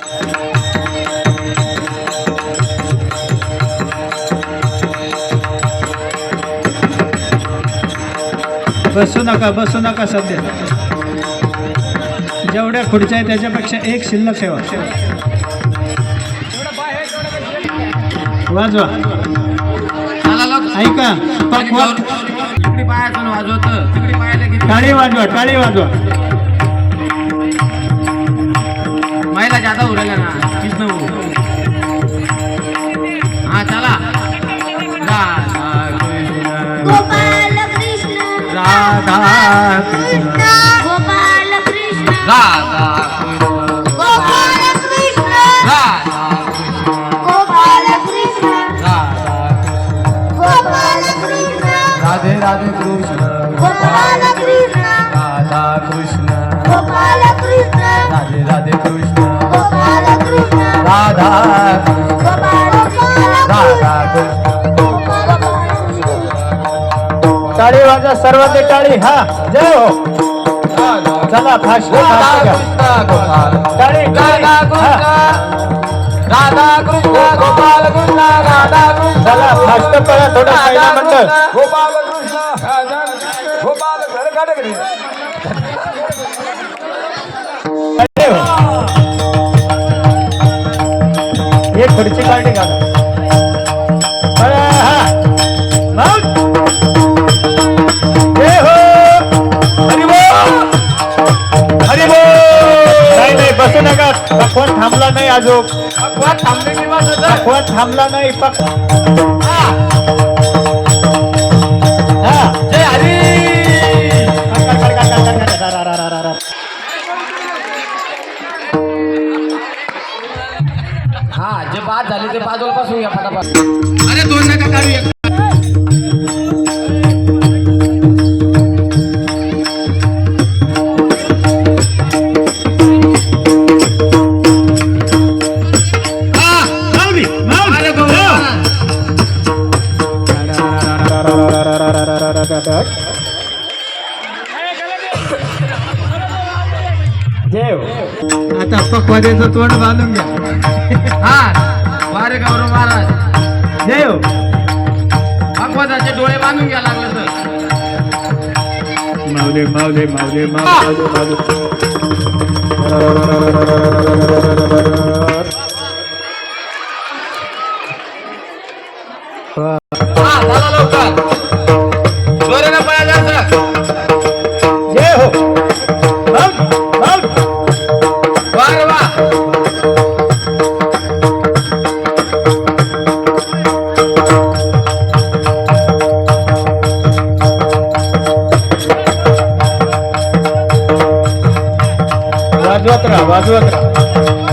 बसू नका बसू नका सध्या. जेवढ्या खुर्च्या आहे त्याच्यापेक्षा एक शिल्लक ठेवा. वाजवा. ऐका वाजवत. टाळी वाजवा टाळी वाजवा. महिला जादा उरला ना हा चला राधा कृष्ण गोपाल कृष्ण राधा गोपाल कृष्ण राधा राधा कृष्ण। राधा कृष्ण राधे राधे कृष्ण राधा कृष्ण। राधे राधे कृष्ण। राधा गोपाल टाळी वाजवा सर्वांनी टाळी हा जय हो. चला घ्या. टाळी. राधा कृष्ण गोपाल कृष्ण राधा कृष्ण चला फास्ट पळा थोडं पहिला मंडळ. गोपाल कृष्ण गोपाल थांबला नाही हा. जे बाद झाली ते बाजूला पासून या फटाफट. अरे दोन नका देव. आता पकवाद्याचं तोंड बांधून घ्या. हा वारे गौरव महाराज. देव. भगवताचे डोळे बांधून घ्या लागलं तर. माऊले माऊले माऊले माऊले माऊले. वाजवत राहा वाजवत राहा.